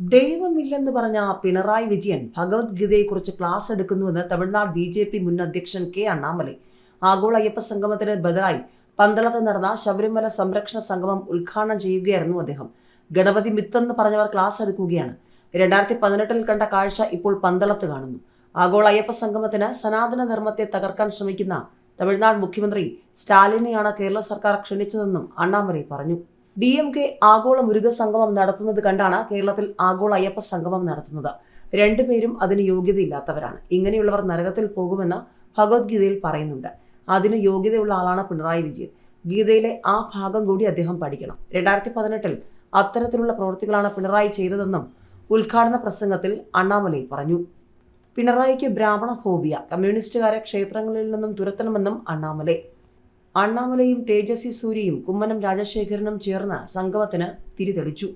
ദൈവമില്ലെന്ന് പറഞ്ഞ പിണറായി വിജയൻ ഭഗവത്ഗീതയെക്കുറിച്ച് ക്ലാസ് എടുക്കുന്നുവെന്ന് തമിഴ്നാട് ബി ജെ പി മുൻ അധ്യക്ഷൻ കെ അണ്ണാമലൈ. ആഗോള അയ്യപ്പ സംഗമത്തിന് ബദലായി പന്തളത്ത് നടന്ന ശബരിമല സംരക്ഷണ സംഗമം ഉദ്ഘാടനം ചെയ്യുകയായിരുന്നു അദ്ദേഹം. ഗണപതി മിത്തെന്ന് പറഞ്ഞവർ ക്ലാസ് എടുക്കുകയാണ്. രണ്ടായിരത്തി പതിനെട്ടിൽ കണ്ട കാഴ്ച ഇപ്പോൾ പന്തളത്ത് കാണുന്നു. ആഗോള അയ്യപ്പ സംഗമത്തിന് സനാതന ധർമ്മത്തെ തകർക്കാൻ ശ്രമിക്കുന്ന തമിഴ്നാട് മുഖ്യമന്ത്രി സ്റ്റാലിനെയാണ് കേരള സർക്കാർ ക്ഷണിച്ചതെന്നും അണ്ണാമലൈ പറഞ്ഞു. ഡി എം കെ ആഗോള മുരുക സംഗമം നടത്തുന്നത് കണ്ടാണ് കേരളത്തിൽ ആഗോള അയ്യപ്പ സംഗമം നടത്തുന്നത്. രണ്ടുപേരും അതിന് യോഗ്യതയില്ലാത്തവരാണ്. ഇങ്ങനെയുള്ളവർ നരകത്തിൽ പോകുമെന്ന് ഭഗവത്ഗീതയിൽ പറയുന്നുണ്ട്. അതിന് യോഗ്യതയുള്ള ആളാണ് പിണറായി വിജയൻ. ഗീതയിലെ ആ ഭാഗം കൂടി അദ്ദേഹം പഠിക്കണം. രണ്ടായിരത്തി പതിനെട്ടിൽ അത്തരത്തിലുള്ള പ്രവൃത്തികളാണ് പിണറായി ചെയ്തതെന്നും ഉദ്ഘാടന പ്രസംഗത്തിൽ അണ്ണാമലൈ പറഞ്ഞു. പിണറായിക്ക് ബ്രാഹ്മണ ഹോബിയ. കമ്മ്യൂണിസ്റ്റുകാരെ ക്ഷേത്രങ്ങളിൽ നിന്നും തുരത്തണമെന്നും അണ്ണാമലൈ അണ്ണാമലയും തേജസ്വി സൂര്യയും കുമ്മനം രാജശേഖരനും ചേർന്ന് സംഗമത്തിന് തിരിതെളിച്ചു.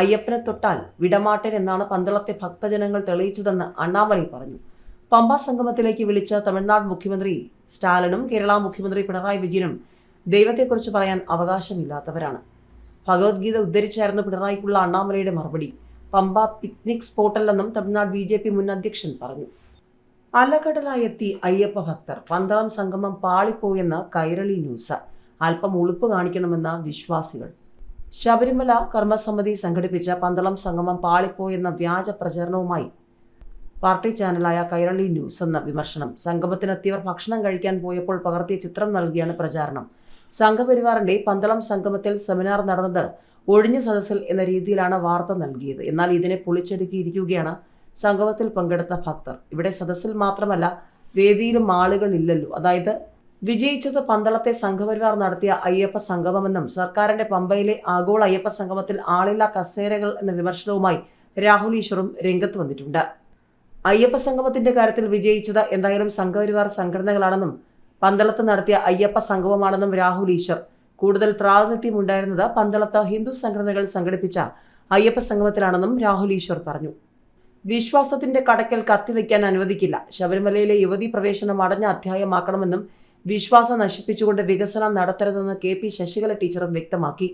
അയ്യപ്പനെ തൊട്ടാൽ വിടമാട്ടൻ എന്നാണ് പന്തളത്തെ ഭക്തജനങ്ങൾ തെളിയിച്ചതെന്ന് അണ്ണാമലൈ പറഞ്ഞു. പമ്പാ സംഗമത്തിലേക്ക് വിളിച്ച തമിഴ്നാട് മുഖ്യമന്ത്രി സ്റ്റാലിനും കേരള മുഖ്യമന്ത്രി പിണറായി വിജയനും ദൈവത്തെക്കുറിച്ച് പറയാൻ അവകാശമില്ലാത്തവരാണ്. ഭഗവത്ഗീത ഉദ്ധരിച്ചായിരുന്നു പിണറായിക്കുള്ള അണ്ണാമലയുടെ മറുപടി. പമ്പ പിക്നിക് സ്പോട്ടല്ലെന്നും തമിഴ്നാട് ബി മുൻ അധ്യക്ഷൻ പറഞ്ഞു. അലകടലായെത്തി അയ്യപ്പ ഭക്തർ. പന്തളം സംഗമം പാളിപ്പോയെന്ന് കൈരളി ന്യൂസ്. അല്പം ഉളുപ്പ് കാണിക്കണമെന്ന വിശ്വാസികൾ. ശബരിമല കർമ്മസമിതി സംഘടിപ്പിച്ച പന്തളം സംഗമം പാളിപ്പോയെന്ന വ്യാജ പ്രചരണവുമായി പാർട്ടി ചാനലായ കൈരളി ന്യൂസ് എന്ന വിമർശനം. സംഗമത്തിനെത്തിയവർ ഭക്ഷണം കഴിക്കാൻ പോയപ്പോൾ പകർത്തിയ ചിത്രം നൽകിയാണ് പ്രചാരണം. സംഘപരിവാറിന്റെ പന്തളം സംഗമത്തിൽ സെമിനാർ നടന്നത് ഒഴിഞ്ഞ സദസ്സിൽ എന്ന രീതിയിലാണ് വാർത്ത നൽകിയത്. എന്നാൽ ഇതിനെ പൊളിച്ചടുക്കിയിരിക്കുകയാണ് സംഗമത്തിൽ പങ്കെടുത്ത ഭക്തർ. ഇവിടെ സദസ്സിൽ മാത്രമല്ല വേദിയിലും ആളുകൾ ഇല്ലല്ലോ അതായത് വിജയിച്ചത് പന്തളത്തെ സംഘപരിവാർ നടത്തിയ അയ്യപ്പ സംഗമമെന്നും സർക്കാരിന്റെ പമ്പയിലെ ആഗോള അയ്യപ്പ സംഗമത്തിൽ ആളില്ലാ കസേരകൾ എന്ന വിമർശനവുമായി രാഹുൽ ഈശ്വറും രംഗത്ത് വന്നിട്ടുണ്ട്. അയ്യപ്പ സംഗമത്തിന്റെ കാര്യത്തിൽ വിജയിച്ചത് എന്തായാലും സംഘപരിവാർ സംഘടനകളാണെന്നും പന്തളത്ത് നടത്തിയ അയ്യപ്പ സംഗമമാണെന്നും രാഹുൽ ഈശ്വർ. കൂടുതൽ പ്രാതിനിധ്യം ഉണ്ടായിരുന്നത് പന്തളത്ത് ഹിന്ദു സംഘടനകൾ സംഘടിപ്പിച്ച അയ്യപ്പ സംഗമത്തിലാണെന്നും രാഹുൽ ഈശ്വർ പറഞ്ഞു. വിശ്വാസത്തിന്റെ കടക്കൽ കത്തിവെക്കാൻ അനുവദിക്കില്ല. ശബരിമലയിലെ യുവതി പ്രവേശനം അടഞ്ഞ അധ്യായമാക്കണമെന്നും വിശ്വാസം നശിപ്പിച്ചുകൊണ്ട് വികസനം നടത്തരുതെന്ന് കെ പി ശശികല ടീച്ചറും വ്യക്തമാക്കി.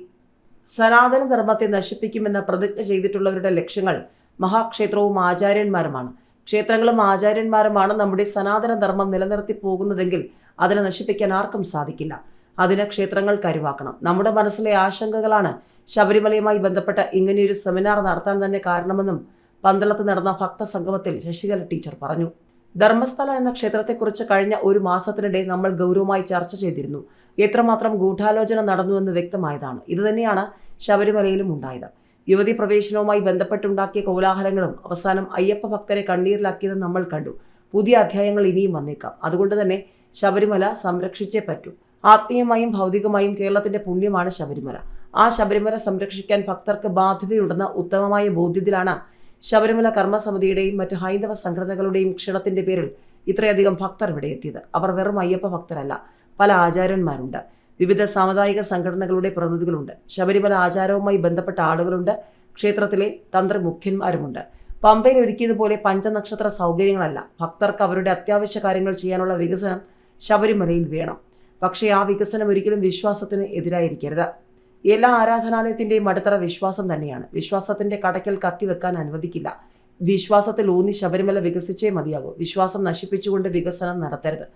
സനാതന ധർമ്മത്തെ നശിപ്പിക്കുമെന്ന് പ്രതിജ്ഞ ചെയ്തിട്ടുള്ളവരുടെ ലക്ഷ്യങ്ങൾ മഹാക്ഷേത്രവും ആചാര്യന്മാരുമാണ്. ക്ഷേത്രങ്ങളും ആചാര്യന്മാരുമാണ് നമ്മുടെ സനാതന ധർമ്മം നിലനിർത്തി പോകുന്നതെങ്കിൽ അതിനെ നശിപ്പിക്കാൻ ആർക്കും സാധിക്കില്ല. അതിന് ക്ഷേത്രങ്ങൾ കരുവാക്കണം. നമ്മുടെ മനസ്സിലെ ആശങ്കകളാണ് ശബരിമലയുമായി ബന്ധപ്പെട്ട ഇങ്ങനെയൊരു സെമിനാർ നടത്താൻ തന്നെ കാരണമെന്നും പന്തളത്ത് നടന്ന ഭക്തസംഗമത്തിൽ ശശികല ടീച്ചർ പറഞ്ഞു ധർമ്മസ്ഥല എന്ന ക്ഷേത്രത്തെക്കുറിച്ച് കഴിഞ്ഞ ഒരു മാസത്തിനിടെ നമ്മൾ ഗൗരവമായി ചർച്ച ചെയ്തിരുന്നു. എത്രമാത്രം ഗൂഢാലോചന നടന്നുവെന്ന് വ്യക്തമായതാണ്. ഇതുതന്നെയാണ് ശബരിമലയിലും ഉണ്ടായത്. യുവതി പ്രവേശനവുമായി ബന്ധപ്പെട്ടുണ്ടാക്കിയ കോലാഹലങ്ങളും അവസാനം അയ്യപ്പ ഭക്തരെ കണ്ണീരിലാക്കിയത് നമ്മൾ കണ്ടു. പുതിയ അധ്യായങ്ങൾ ഇനിയും വന്നേക്കാം. അതുകൊണ്ട് തന്നെ ശബരിമല സംരക്ഷിച്ചേ പറ്റൂ. ആത്മീയമായും ഭൗതികമായും കേരളത്തിന്റെ പുണ്യമാണ് ശബരിമല. ആ ശബരിമല സംരക്ഷിക്കാൻ ഭക്തർക്ക് ബാധ്യതയുണ്ടെന്ന ഉത്തമമായ ബോധ്യത്തിലാണ് ശബരിമല കർമ്മസമിതിയുടെയും മറ്റ് ഹൈന്ദവ സംഘടനകളുടെയും ക്ഷണത്തിന്റെ പേരിൽ ഇത്രയധികം ഭക്തർ ഇവിടെ എത്തിയത്. അവർ വെറും അയ്യപ്പ ഭക്തരല്ല പല ആചാര്യന്മാരുണ്ട്. വിവിധ സാമുദായിക സംഘടനകളുടെ പ്രതിനിധികളുണ്ട്. ശബരിമല ആചാരവുമായി ബന്ധപ്പെട്ട ആളുകളുണ്ട്. ക്ഷേത്രത്തിലെ തന്ത്രമുഖ്യന്മാരുമുണ്ട്. പമ്പയിൽ ഒരുക്കിയതുപോലെ പഞ്ചനക്ഷത്ര സൗകര്യങ്ങളല്ല. ഭക്തർക്ക് അവരുടെ അത്യാവശ്യ കാര്യങ്ങൾ ചെയ്യാനുള്ള വികസനം ശബരിമലയിൽ വേണം. പക്ഷേ ആ വികസനം ഒരിക്കലും വിശ്വാസത്തിന് എതിരായിരിക്കരുത്. എല്ലാ ആരാധനാലയത്തിന്റെയും അടിത്തറ വിശ്വാസം തന്നെയാണ്. വിശ്വാസത്തിന്റെ കടയ്ക്കൽ കത്തിവെക്കാൻ അനുവദിക്കില്ല. വിശ്വാസത്തിൽ ഊന്നി ശബരിമല വികസിച്ചേ മതിയാകൂ. വിശ്വാസം നശിപ്പിച്ചുകൊണ്ട് വികസനം നടത്തരുത്.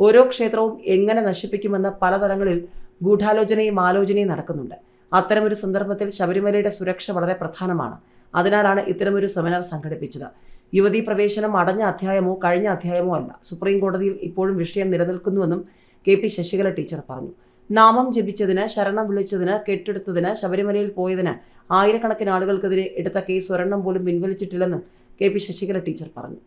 ഓരോ ക്ഷേത്രവും എങ്ങനെ നശിപ്പിക്കുമെന്ന് പലതരങ്ങളിൽ ഗൂഢാലോചനയും ആലോചനയും നടക്കുന്നുണ്ട്. അത്തരമൊരു സന്ദർഭത്തിൽ ശബരിമലയുടെ സുരക്ഷ വളരെ പ്രധാനമാണ്. അതിനാലാണ് ഇത്തരമൊരു സെമിനാർ സംഘടിപ്പിച്ചത്. യുവതീ പ്രവേശനം അടഞ്ഞ അധ്യായമോ കഴിഞ്ഞ അധ്യായമോ അല്ല. സുപ്രീം കോടതിയിൽ ഇപ്പോഴും വിഷയം നിലനിൽക്കുന്നുവെന്നും കെ പി ശശികല ടീച്ചർ പറഞ്ഞു. നാമം ജപിച്ചതിന് ശരണം വിളിച്ചതിന് കെട്ടെടുത്തതിന് ശബരിമലയിൽ പോയതിന് ആയിരക്കണക്കിന് ആളുകൾക്കെതിരെ എടുത്ത കേസ് ഒരെണ്ണം പോലും പിൻവലിച്ചിട്ടില്ലെന്നും കെ പി ശശികല ടീച്ചർ പറഞ്ഞു.